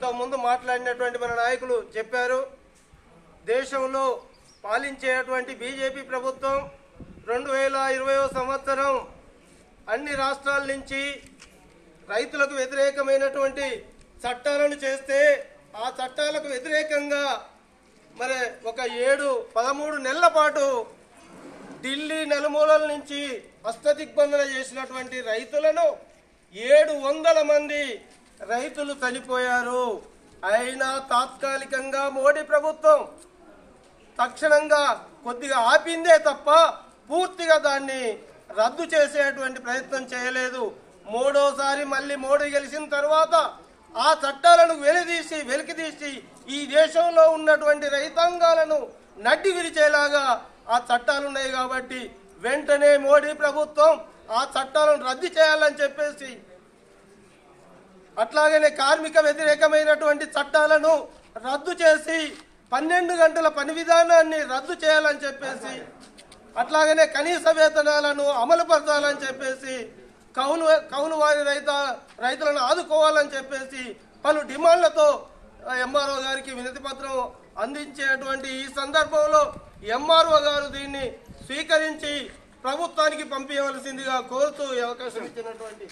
ఇంతకుముందు మాట్లాడినటువంటి మన నాయకులు చెప్పారు దేశంలో పాలించేటువంటి బీజేపీ ప్రభుత్వం రెండు వేల ఇరవయో సంవత్సరం అన్ని రాష్ట్రాల నుంచి రైతులకు వ్యతిరేకమైనటువంటి చట్టాలను చేస్తే ఆ చట్టాలకు వ్యతిరేకంగా మరి ఒక ఏడు పదమూడు నెలల పాటు ఢిల్లీ నలుమూలల నుంచి హస్తదిగ్బంధన చేసినటువంటి రైతులను ఏడు వందల మంది రైతులు చనిపోయారు. అయినా తాత్కాలికంగా మోడీ ప్రభుత్వం తక్షణంగా కొద్దిగా ఆపిందే తప్ప పూర్తిగా దాన్ని రద్దు చేసేటువంటి ప్రయత్నం చేయలేదు. మూడోసారి మళ్ళీ మోడీ గెలిచిన తర్వాత ఆ చట్టాలను వెలిదీసి వెలికితీసి ఈ దేశంలో ఉన్నటువంటి రైతాంగాలను నడ్డి విరిచేలాగా ఆ చట్టాలు ఉన్నాయి కాబట్టి వెంటనే మోడీ ప్రభుత్వం ఆ చట్టాలను రద్దు చేయాలని చెప్పేసి అట్లాగనే కార్మిక వ్యతిరేకమైనటువంటి చట్టాలను రద్దు చేసి పన్నెండు గంటల పని విధానాన్ని రద్దు చేయాలని చెప్పేసి అట్లాగనే కనీస వేతనాలను అమలుపరచాలని చెప్పేసి కౌలు కౌలు వారి రైత రైతులను ఆదుకోవాలని చెప్పేసి పలు డిమాండ్లతో ఎంఆర్ఓ గారికి వినతి పత్రం అందించేటువంటి ఈ సందర్భంలో ఎంఆర్ఓ గారు దీన్ని స్వీకరించి ప్రభుత్వానికి పంపించవలసిందిగా కోరుతూ అవకాశం ఇచ్చినటువంటి